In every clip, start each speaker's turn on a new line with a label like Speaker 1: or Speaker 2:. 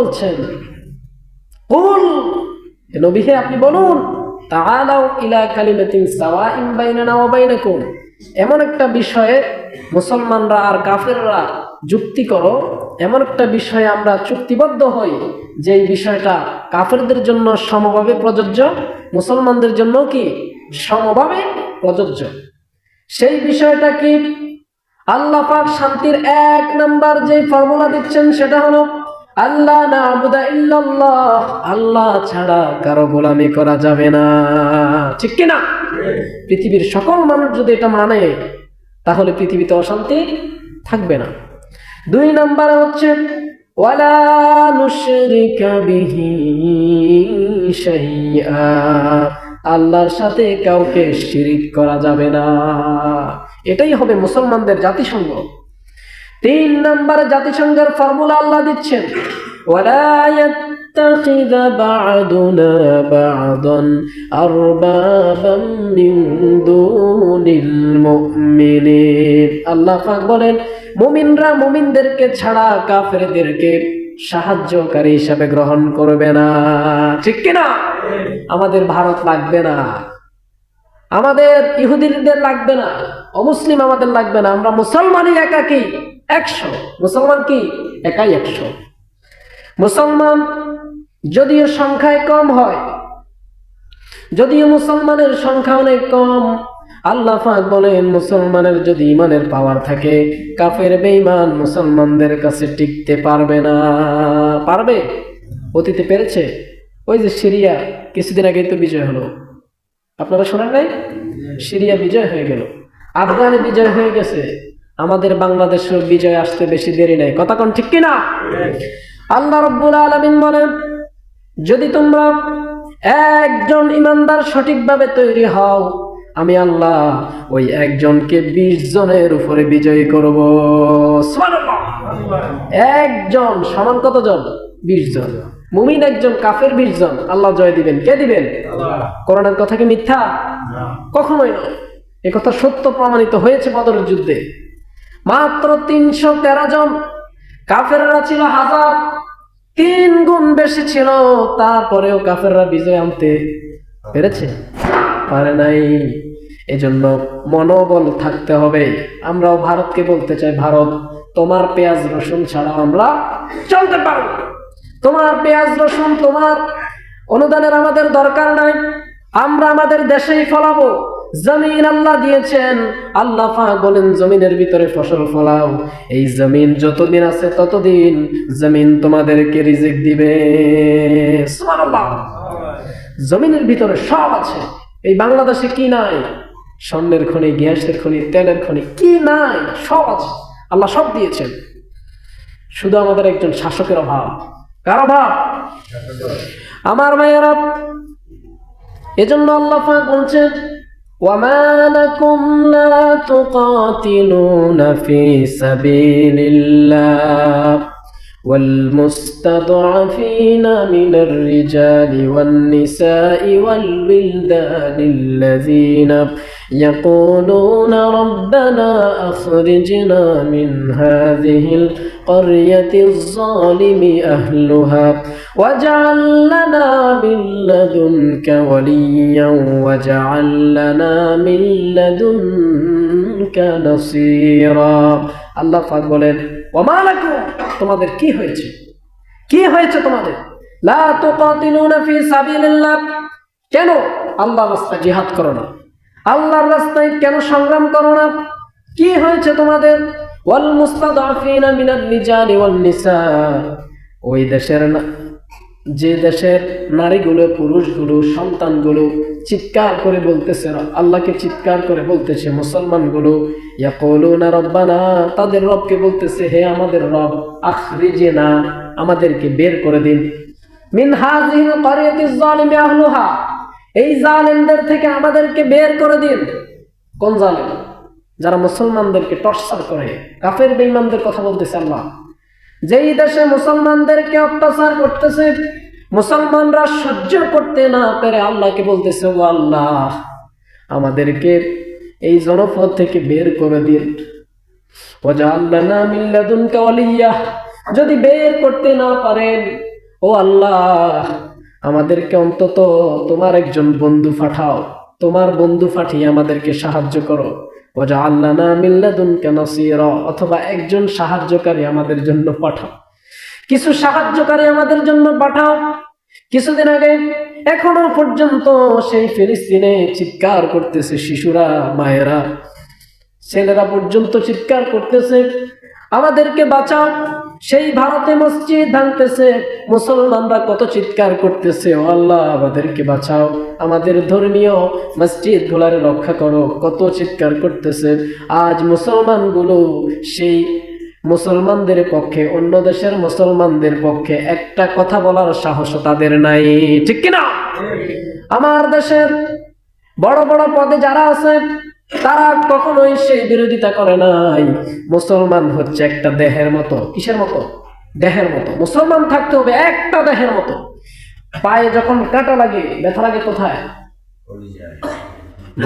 Speaker 1: বলছেন, কুল, হে নবী, হে আপনি বলুন ইলা কালিমাতিন বাইনাকুম। এমন একটা বিষয়ে মুসলমানরা আর কাফেররা যুক্তি করো, এমন একটা বিষয়ে আমরা চুক্তিবদ্ধ হই যে বিষয়টা কাফেরদের জন্য সমভাবে প্রযোজ্য, মুসলমানদের জন্য কি সমভাবে প্রযোজ্য। সেই বিষয়টা কি আল্লাহ পাক শান্তির এক নাম্বার যে ফর্মুলা দিচ্ছেন সেটা হলো আল্লাহ না আবুদা ইল্লাল্লাহ। আল্লাহ ছাড়া কারও গোলামি করা যাবে না। ঠিক কি না পৃথিবীর সকল মানুষ যদি এটা মানে তাহলে পৃথিবীতে অশান্তি থাকবে না। দুই নাম্বার হচ্ছে, ওয়ালা নুশরিকা বিহি শাইআ। আল্লাহর সাথে কাউকে শিরিক করা যাবে না। এটাই হবে মুসলমানদের জাতিসংঘ। তিন নম্বরে জাতিসংঘের ফর্মুলা আল্লাহ দিচ্ছেন ولا يتخذ بعضنا بعضا أربابا من دون المؤمنين আল্লাহ পাক বলেন মুমিনরা মুমিনদেরকে ছাড়া কাফেরদেরকে সাহায্যকারী হিসাবে গ্রহণ করবে না ঠিক কিনা আমাদের ভারত লাগবে না আমাদের ইহুদিদের লাগবে না অমুসলিম আমাদের লাগবে না আমরা মুসলমানই একাকি একশো। মুসলমান কি? একাই একশো। মুসলমান যদিও সংখ্যায় কম হয়, যদিও মুসলমানের সংখ্যা অনেক কম, আল্লাহ বলেন, মুসলমানের যদি ইমানের পাওয়ার থাকে, কাফের, বেঈমান মুসলমানদের কাছে টিকতে পারবে না। পারবে? অতীতে পেরেছে? ওই যে সিরিয়া, কিছুদিন আগেই তো বিজয় হলো। আপনারা শোনেন নাই? সিরিয়া বিজয় হয়ে গেল। আফগানে বিজয় হয়ে গেছে। আমাদের বাংলাদেশের বিজয় আসতে বেশি দেরি নাই। কথা কোন ঠিক কিনা? আল্লাহ রব্বুল আলমিন বলেন যদি তোমরা একজন ইমানদার সঠিকভাবে তৈরি হও আমি আল্লাহ ওই একজনকে বিশ জনের উপরে বিজয়ী করব। একজন সমান কতজন? বিশ জন। মুমিন একজন কাফের বিশ জন। আল্লাহ জয় দিবেন। কে দিবেন? করোনার কথা কি মিথ্যা? কখনোই নয়। কথা সত্য প্রমাণিত হয়েছে বদরের যুদ্ধে। মাত্র তিনশো তেরো জন। কাফেররা ছিল হাজার। তিন গুণ বেশি ছিল। তারপরেও কাফেররা বিজয় আনতে পেরেছে। পারে নাই। এজন্য মনোবল থাকতে হবে। আমরাও ভারতকে বলতে চাই, ভারত, তোমার পেঁয়াজ, রসুন ছাড়া আমরা চলতে পারব। তোমার পেঁয়াজ, রসুন তোমার অনুদানের আমাদের দরকার নাই। আমরা আমাদের দেশেই ফলাবো। জমিন আল্লাহ দিয়েছেন। আল্লাহ বলেন, জমিনের ভিতরে ফসল ফলাও। এই জমিন যতদিন আছে ততদিন জমিন তোমাদেরকে রিজিক দিবে। জমিনের ভিতরে সব আছে। এই বাংলাদেশে কি নাই? স্বর্ণের খনি, গ্যাসের খনি, তেলের খনি, কি নাই? সব আছে। আল্লাহ সব দিয়েছেন। শুধু আমাদের একজন শাসকের অভাব। কার অভাব? আমার মায়েরা এজন্য আল্লাহ বলছেন وما لكم لا تقاتلون في سبيل الله والمستضعفين من الرجال والنساء والولدان الذين يقولون ربنا أخرجنا من هذه القرية الظالم أهلها واجعل لنا من لدنك وليا واجعل لنا من لدنك نصيرا. الله فقل বলেন ওমালাকুম তোমাদের কি হয়েছে? কি হয়েছে তোমাদের? লা কেন আল্লাহর রাস্তায় জিহাদ করো না? আল্লাহর রাস্তায় কেন সংগ্রাম করো না? কি হয়েছে তোমাদের? ওয়াল নিসা। ওই দেশের যে দেশের নারীগুলো, পুরুষগুলো, সন্তানগুলো চিৎকার করে বলতেছে আল্লাহকে চিৎকার করে বলতেছে, মুসলমানগুলো তাদের রবকে বলতেছে, হে আমাদের রব, আখরিজিনা আমাদেরকে বের করে দিন। এই জালেমদের থেকে আমাদেরকে বের করে দিন। কোন জালেম? যারা মুসলমানদেরকে টর্চার করে। কাফের বেঈমানদের কথা বলতেছে আল্লাহ। যেই দেশে মুসলমানদেরকে অত্যাচার করতেছে মুসলমানরা সহ্য করতে না পেরে আল্লাহকে বলতেছে, ও আল্লাহ, আমাদেরকে এই জনপদ থেকে বের করে দিন। যদি বের করতে না পারেন, ও আল্লাহ, আমাদেরকে অন্তত তোমার একজন বন্ধু পাঠাও। তোমার বন্ধু পাঠিয়ে আমাদেরকে সাহায্য করো। ওজা আল্লাহ না মিল্লাদুন কেন অথবা একজন সাহায্যকারী আমাদের জন্য পাঠাও। কিছু সাহায্যকারী আমাদের জন্য পাঠাও। কিছুদিন আগে, এখনও পর্যন্ত সেই ফিলিস্তিনে চিৎকার করতেছে শিশুরা, মায়েরা। ছেলেরা পর্যন্ত চিৎকার করতেছে, আমাদেরকে বাঁচাও। সেই ভারতে মসজিদ ভাঙতেছে, মুসলমানরা কত চিৎকার করতেছে, ও আল্লাহ, আমাদেরকে বাঁচাও। আমাদের ধর্মীয় মসজিদ গুলারে রক্ষা করো, কত চিৎকার করতেছে। আজ মুসলমানগুলো সেই মুসলমানদের পক্ষে, অন্য দেশের মুসলমানদের পক্ষে একটা কথা বলার সাহস তাদের নাই। ঠিক কিনা আমার দেশের বড় বড় পদে যারা আছে, তারা কখনোই সেই বিরোধিতা করে নাই। মুসলমান হচ্ছে একটা দেহের মতো। কিসের মতো? দেহের মতো। মুসলমান থাকতে হবে একটা দেহের মতো। পায়ে যখন কাটা লাগে, ব্যথা লাগে কোথায়?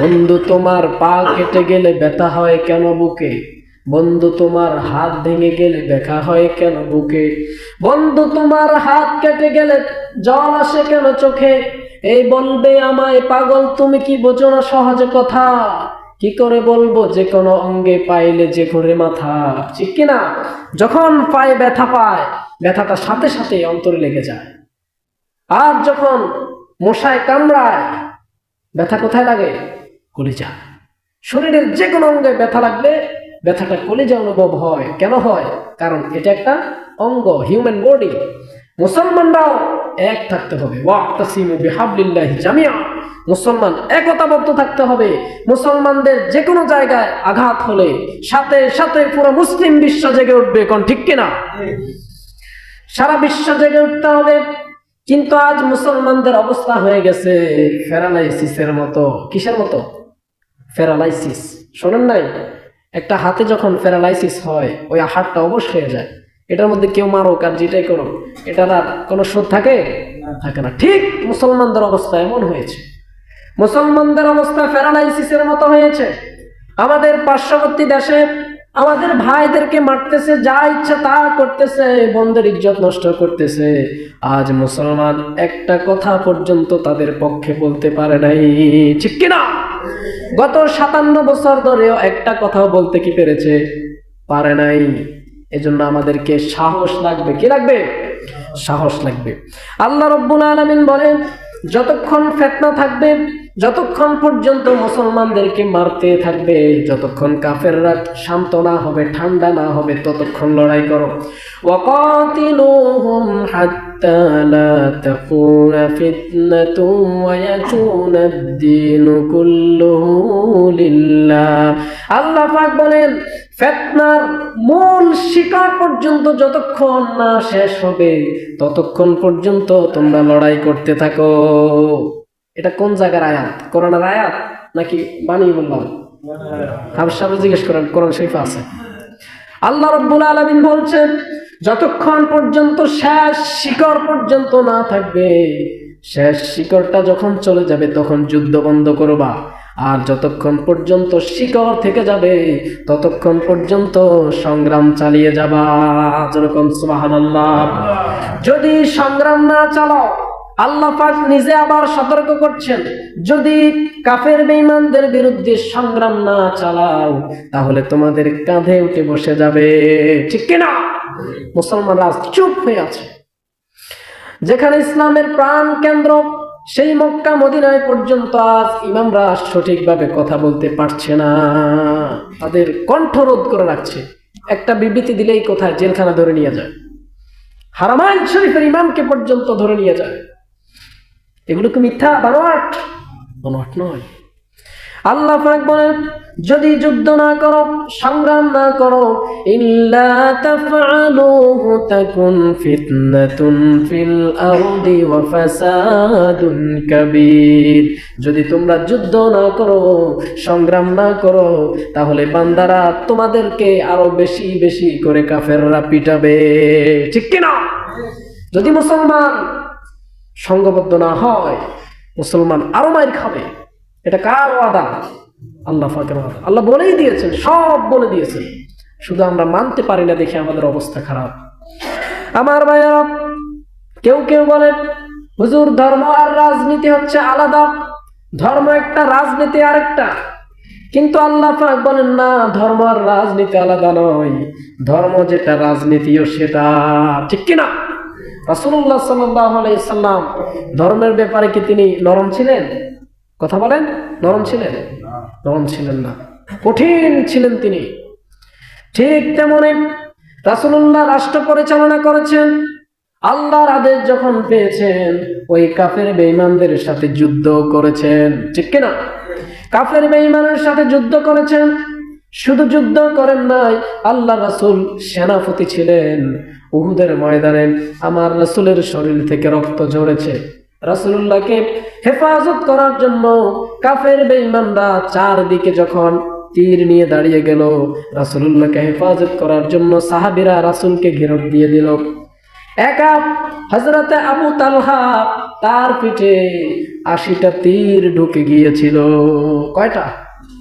Speaker 1: বন্ধু, তোমার পা কেটে গেলে ব্যথা হয় কেন বুকে? বন্ধু, তোমার হাত ভেঙে গেলে ব্যথা হয় কেন বুকে? বন্ধু, তোমার হাত কেটে গেলে জল আসে কেন চোখে? এই বলবে আমায়, পাগল, তুমি কি বোঝো না সহজে কথা? কি করে বলব, যে কোনো অঙ্গে পাইলে যে করে মাথা। ঠিক কিনা যখন পায়ে ব্যথা পায়, ব্যথাটা সাথে সাথে অন্তরে লেগে যায়। আর যখন মশায় কামড়ায়, ব্যথা কোথায় লাগে? কলিজা শরীরের যে কোনো অঙ্গে ব্যথা লাগলে ব্যথাটা কলিজা অনুভব হয়। কেন হয়? কারণ এটা একটা অঙ্গ হিউম্যান বডি মুসলমানরাও এক থাকতে হবে। জামিয়া মুসলমান একতাবদ্ধ থাকতে হবে। মুসলমানদের যে কোনো জায়গায় আঘাত হলে সাথে সাথে পুরো মুসলিম বিশ্ব জেগে উঠবে, কোন ঠিক কিনা সারা বিশ্ব জেগে উঠতে হবে। কিন্তু আজ মুসলমানদের অবস্থা হয়ে গেছে প্যারালাইসিসের মতো। কিসের মতো? প্যারালাইসিস। শোনেন নাই? একটা হাতে যখন প্যারালাইসিস হয়, ওই হাতটা অবশ হয়ে যায়। এটার মধ্যে কেউ মারুক আর যেটাই করুক, এটার আর কোনো শোধ থাকে? থাকে না। ঠিক মুসলমানদের অবস্থা এমন হয়েছে। মুসলমানদের অবস্থা প্যারালাইসিসের মতো হয়েছে। আমাদের পার্শ্ববর্তী দেশে আমাদের ভাইদেরকে মারতেছে, যা ইচ্ছা তা করতেছে, বন্ধের ইজ্জত নষ্ট করতেছে। আজ মুসলমান একটা কথা পর্যন্ত তাদের পক্ষে বলতে পারে নাই। ঠিক কিনা? গত সাতান্ন বছর ধরেও একটা কথাও বলতে কি পেরেছে? পারে নাই। এজন্য আমাদেরকে সাহস লাগবে। কি লাগবে? সাহস লাগবে। আল্লাহ রব্বুল আলমিন বলেন, যতক্ষণ ফেতনা থাকবে যতক্ষণ পর্যন্ত মুসলমানদেরকে মারতে থাকবে যতক্ষণ কাফেররা শান্ত না হবে ঠান্ডা না হবে ততক্ষণ লড়াই করো وقاتلوهم حتى لا تكون فتنة ويكون الدين كله لله আল্লাহ পাক বলেন ফেতনার মূল শিকার পর্যন্ত যতক্ষণ না শেষ হবে ততক্ষণ পর্যন্ত তোমরা লড়াই করতে থাকো এটা কোন জায়গার আয়াত? কোরআনের আয়াত নাকি বানিয়ে বললাম? হাবসাবে জিজ্ঞেস করেন, কোরআন শরীফ আছে। আল্লাহ রব্বুল আলমিন বলছেন, যতক্ষণ পর্যন্ত শেষ শিকড় পর্যন্ত না থাকবে, শেষ শিকড়টা যখন চলে যাবে, তখন যুদ্ধ বন্ধ করবা। আর যতক্ষণ পর্যন্ত শিকড় থেকে যাবে, ততক্ষণ পর্যন্ত সংগ্রাম চালিয়ে যাবা। যেরকম সুবহানাল্লাহ। যদি সংগ্রাম না চালাও আল্লাহ পাক নিজে আবার সতর্ক করছেন, যদি কাফের বেঈমানদের বিরুদ্ধে সংগ্রাম না চালাও, তাহলে তোমাদের কাঁধে উঠে বসে যাবে। ঠিক কিনা মুসলমানরা চুপ হয়ে আছে। যেখানে ইসলামের প্রাণ কেন্দ্র, সেই মক্কা মদিনায় পর্যন্ত আজ ইমামরা সঠিকভাবে কথা বলতে পারছে না। তাদের কণ্ঠরোধ করে রাখছে। একটা বিবৃতি দিলেই কোথায়? জেলখানা ধরে নিয়ে যায়। হারামাইন শরীফের ইমামকে পর্যন্ত ধরে নিয়ে যায়। এগুলো কি মিথ্যা বানোয়াট বানোয়াট নয়। আল্লাহ পাক বলেন যদি যুদ্ধ না করো সংগ্রাম না করো ইল্লা তাফআলুহু তাকুন ফিতনাতুন ফিল আরদি ওয়া ফাসাদুন কাবীর। যদি তোমরা যুদ্ধ না করো সংগ্রাম না করো তাহলে বান্দারা তোমাদেরকে আরও বেশি বেশি করে কাফেররা পিটাবে। ঠিক কি না যদি মুসলমান সঙ্গবদ্ধ না হয়, মুসলমান আরও মায়ের খাবে। এটা কার ওয়াদা? আল্লাহ ফাকের ওয়াদা। আল্লাহ বলেই দিয়েছেন, সব বলে দিয়েছেন। শুধু আমরা মানতে পারি না দেখে আমাদের অবস্থা খারাপ। আমার ভাইয়া, কেউ কেউ বলেন হুজুর, ধর্ম আর রাজনীতি হচ্ছে আলাদা। ধর্ম একটা, রাজনীতি আরেকটা। কিন্তু আল্লাহ পাক বলেন, না, ধর্ম আর রাজনীতি আলাদা নয়। ধর্ম যেটা রাজনীতিও সেটা। ঠিক কিনা? আলাইহি সাল্লাম ধর্মের ব্যাপারে কি তিনি নরম ছিলেন? কথা বলেন, নরম ছিলেন? নরম ছিলেন না। কঠিন ছিলেন তিনি। ঠিক তেমনি রাসূলুল্লাহ রাষ্ট্র পরিচালনা করেছেন, আল্লাহর আদেশ যখন পেয়েছেন, ওই কাফের বেঈমানদের সাথে যুদ্ধ করেছেন। ঠিক কিনা? কাফের বেঈমানের সাথে যুদ্ধ করেছেন শুধু যুদ্ধ করেন নাই আল্লাহ রাসূল সেনাপতি ছিলেন। উহুদের ময়দানে আমার রাসূলের শরীর থেকে রক্ত ঝরেছে। রাসূলুল্লাহকে হেফাজত করার জন্য কাফের বেঈমানরা চারদিকে যখন তীর নিয়ে দাঁড়িয়ে গেল, রাসূলুল্লাহকে হেফাজত করার জন্য সাহাবিরা রাসূলকে ঘেরত দিয়ে দিল। একা হজরতে আবু তালহা, তার পিঠে আশিটা তীর ঢুকে গিয়েছিল। কয়টা?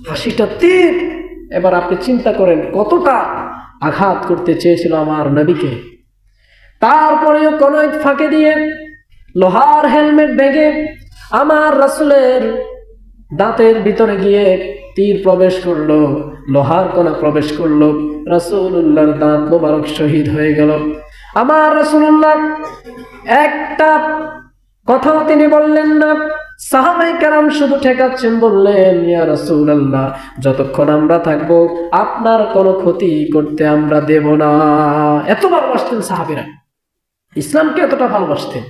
Speaker 1: আশিটা তীর। এবার আপনি চিন্তা করেন, কতটা আঘাত করতে চেয়েছিল আমার নবীকে। তারপরেও কোন এক ফাঁকে দিয়ে লোহার হেলমেট বেগে আমার রাসুলের দাঁতের ভিতরে গিয়ে তীর প্রবেশ করল, লোহার কোনা প্রবেশ করল, রাসূলুল্লাহর দাঁত মোবারক শহীদ হয়ে গেল। আমার রাসূলুল্লাহ একটা কথাও তিনি বললেন না সাহাবাই কারাম শুধু ঠেকাচ্ছেন বললেন, ইয়া রাসূলুল্লাহ, যতক্ষণ আমরা থাকব, আপনার কোনো ক্ষতি করতে আমরা দেব না। এত ভালোবাসতেন সাহাবীরা। ইসলামকে এতটা ভালোবাসতেন।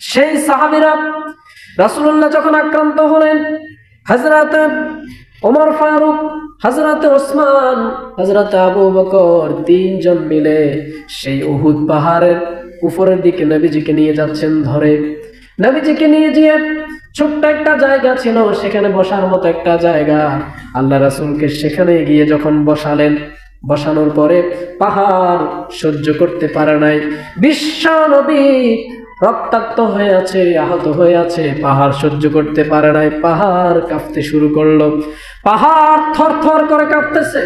Speaker 1: সেই সাহাবীরা রাসূলুল্লাহ যখন আক্রান্ত হলেন, হযরত ওমর ফারুক, হযরত ওসমান, হযরত আবু বকর তিনজন মিলে সেই উহুদ পাহাড়ের উপরের দিকে নবীজিকে নিয়ে যাচ্ছেন ধরে। নবীজিকে নিয়ে গিয়ে ছোট্ট একটা জায়গা ছিল, সেখানে বসার মতো একটা জায়গা। আল্লাহ রাসূলকে সেখানে গিয়ে যখন বসালেন, বসানোর পরে পাহাড় সহ্য করতে পারে নাই। বিশ্ব নবী রক্তাক্ত হয়ে আছে, আহত হয়ে আছে, পাহাড় সহ্য করতে পারে নাই, পাহাড় কাঁপতে শুরু করল। পাহাড় থর থর করে কাঁপতেছে,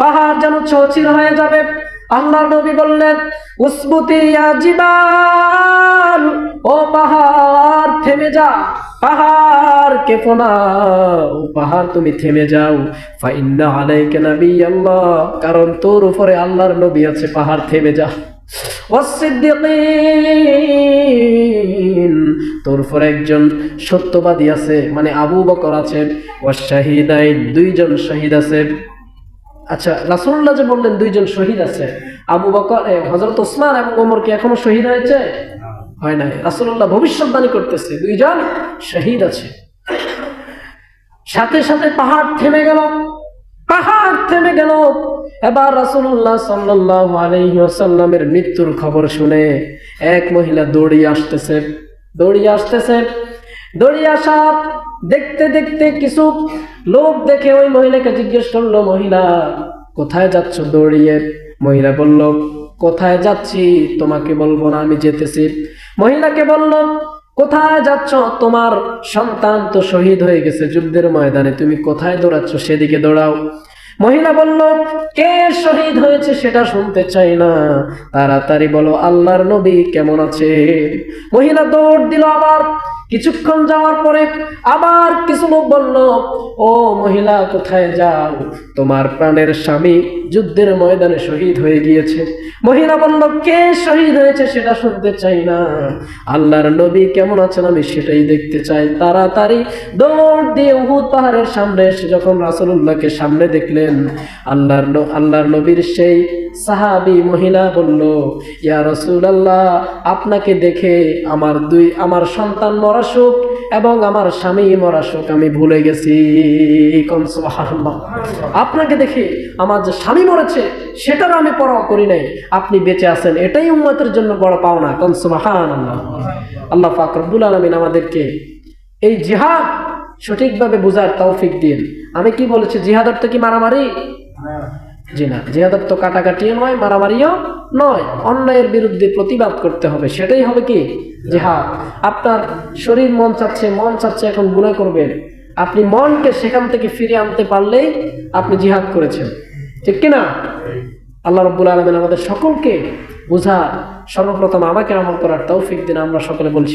Speaker 1: পাহাড় যেন চৌচির হয়ে যাবে। আল্লাহ নবী বললেন, উসবুতি ইয়া ও পাহাড়, থেমে যা। পাহাড় কেঁপো না, ও পাহাড়, তুমি থেমে যাও। ফাইন্না আলাইকা নবী আল্লাহ কারণ তোর উপরে আল্লাহর নবী আছে, পাহাড় থেমে যা। তোর উপর একজন সত্যবাদী আছে মানে আবু বকর আছে। ওয়াশাহিদাইন দুইজন শহীদ আছে। আচ্ছা রাসূলুল্লাহ যে বললেন দুইজন শহীদ আছে আবু বকর এ, হযরত ওসমান এবং ওমর কি এখনও শহীদ হয়েছে? হয় নাই। রাসূলুল্লাহ ভবিষ্যৎবাণী করতেছে দুইজন শহীদ আছে। সাথে সাথে পাহাড় থেমে গেল পাহাড় থেমে গেল। এবার রাসূলুল্লাহ সাল্লাল্লাহু আলাইহি মৃত্যুর খবর শুনে এক মহিলা দৌড়িয়ে আসতেছে দৌড়িয়ে আসতেছে দৌড়িয়ে আসা দেখতে দেখতে কিছু লোক দেখে ওই মহিলাকে জিজ্ঞেস করল, মহিলা, কোথায় যাচ্ছ? দৌড়িয়ে মহিলা বলল, কোথায় যাচ্ছি তোমাকে বলব না, আমি যেতেছি। মহিলাকে বলল, কোথায় যাচ্ছ? তোমার সন্তান তো শহীদ হয়ে গেছে যুদ্ধের ময়দানে, তুমি কোথায় দৌড়াচ্ছ? সেদিকে দৌড়াও। মহিলা বলল, কে শহীদ হয়েছে সেটা শুনতে চাই না। তাড়াতাড়ি বলো, আল্লাহর নবী কেমন আছে? মহিলা দৌড় দিল আবার কিছুক্ষণ যাওয়ার পরে আবার কিছু লোক বলল, ও মহিলা, কোথায় যাও? তোমার প্রাণের স্বামী যুদ্ধের ময়দানে শহীদ হয়ে গিয়েছে। মহিলা বলল, কে শহীদ হয়েছে সেটা শুনতে চাই না। আল্লাহর নবী কেমন আছেন আমি সেটাই দেখতে চাই। তাড়াতাড়ি দৌড় দিয়ে উহুদ পাহাড়ের সামনে এসে যখন রাসূলুল্লাহকে সামনে দেখলেন, আল্লাহর আল্লাহর নবীর সেই সাহাবী মহিলা বলল, ইয়া রসুল আল্লাহ আপনাকে দেখে আমার দুই, আমার সন্তান মরা সুখ এবং আমার স্বামী মরা সুখ আমি ভুলে গেছি। আপনাকে দেখে, আমার যে স্বামী মরেছে, সেটারও আমি পরোয়া করি নাই। আপনি বেঁচে আছেন, এটাই উম্মতের জন্য বড় পাওনা, কোন সুবহানাল্লাহ। আল্লাহ পাক রব্বুল আলামিন আমাদেরকে এই জিহাদ সঠিকভাবে বুঝার তৌফিক দিন। আমি কি বলেছি জিহাদ অর্থ কি মারামারি? জি না জিহাদ তো কাটাকাটিও নয়, মারামারিও নয়। অন্যায়ের বিরুদ্ধে প্রতিবাদ করতে হবে, সেটাই হবে কি? জিহাদ আপনার শরীর মন চাচ্ছে মন চাচ্ছে এখন গুণা করবেন। আপনি মনকে সেখান থেকে ফিরে আনতে পারলেই আপনি জিহাদ করেছেন। ঠিক কিনা? আল্লাহ রব্বুল আলমিন আমাদের সকলকে বোঝা সর্বপ্রথম আমাকে আমল করার তৌফিক দিন। আমরা সকলে বলছি